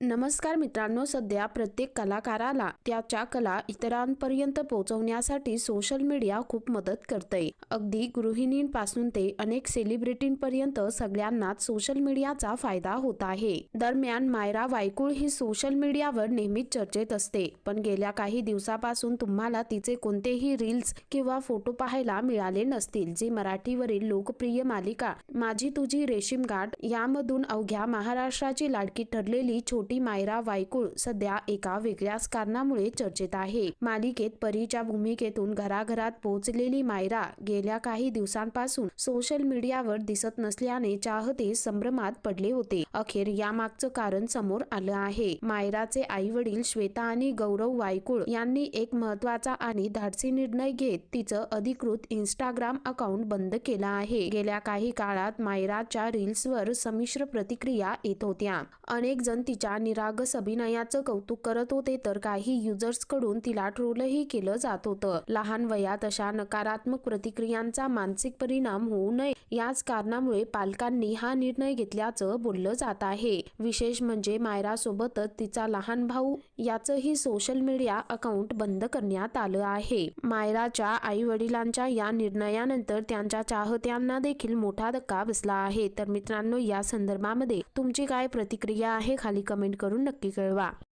नमस्कार मित्रांनो सध्या प्रत्येक कलाकाराला त्याच्या कला इतरांपर्यंत पोहोचवण्यासाठी सोशल मीडिया खूप मदत करते अगदी गृहिणींपासून ते अनेक सेलिब्रिटींपर्यंत सगळ्यांनाच सोशल मीडियाचा फायदा होत आहे. दरम्यान मायरा वायकुळ ही सोशल मीडियावर नेहमीच चर्चेत असते. पण गेल्या काही दिवसापासून तुम्हाला तिचे कोणतेही रील्स किंवा फोटो पाहायला मिळाले नसतील जी मराठीवरील लोकप्रिय मालिका माझी तुझी रेशीम गाठ यामधून अवघ्या महाराष्ट्राची लाडकी ठरलेली छोटी मायरा वायकुळ सध्या एका वेगळ्याच कारणामुळे चर्चेत आहे. मालिकेत परीच्या भूमिकेतून घराघरात पोहोचलेली मायरा गेल्या काही दिवसांपासून सोशल मीडियावर दिसत नसल्याने चाहते संभ्रमात पडले होते. अखेर यामागचं कारण समोर आलं आहे. मायराचे आई वडील श्वेता आणि गौरव वायकुळ यांनी एक महत्त्वाचा आणि धाडसी निर्णय घेत तिचं अधिकृत इंस्टाग्राम अकाउंट बंद केलं आहे. गेल्या काही काळात मायराच्या रील्सवर संमिश्र प्रतिक्रिया येत होत्या. अनेक जण तिच्या निरागस अभिनयाचं कौतुक करत होते तर काही युजर्सकडून तिला ट्रोलही केलं जात होतं. लहान वयात अशा नकारात्मक प्रतिक्रियांचा मानसिक परिणाम होऊ नये. याच कारणामुळे पालकांनी हा निर्णय घेतल्याचं बोललं जात आहे. विशेष म्हणजे मायरासोबतच तिचा लहान भाऊ याचंही सोशल मीडिया अकाउंट बंद करण्यात आलं आहे. मायराच्या आई वडिलांच्या या निर्णयानंतर त्यांच्या चाहत्यांना देखील मोठा धक्का बसला आहे. तर मित्रांनो या संदर्भामध्ये तुमची काय प्रतिक्रिया आहे? खाली कमेंट करून नक्की कळवा.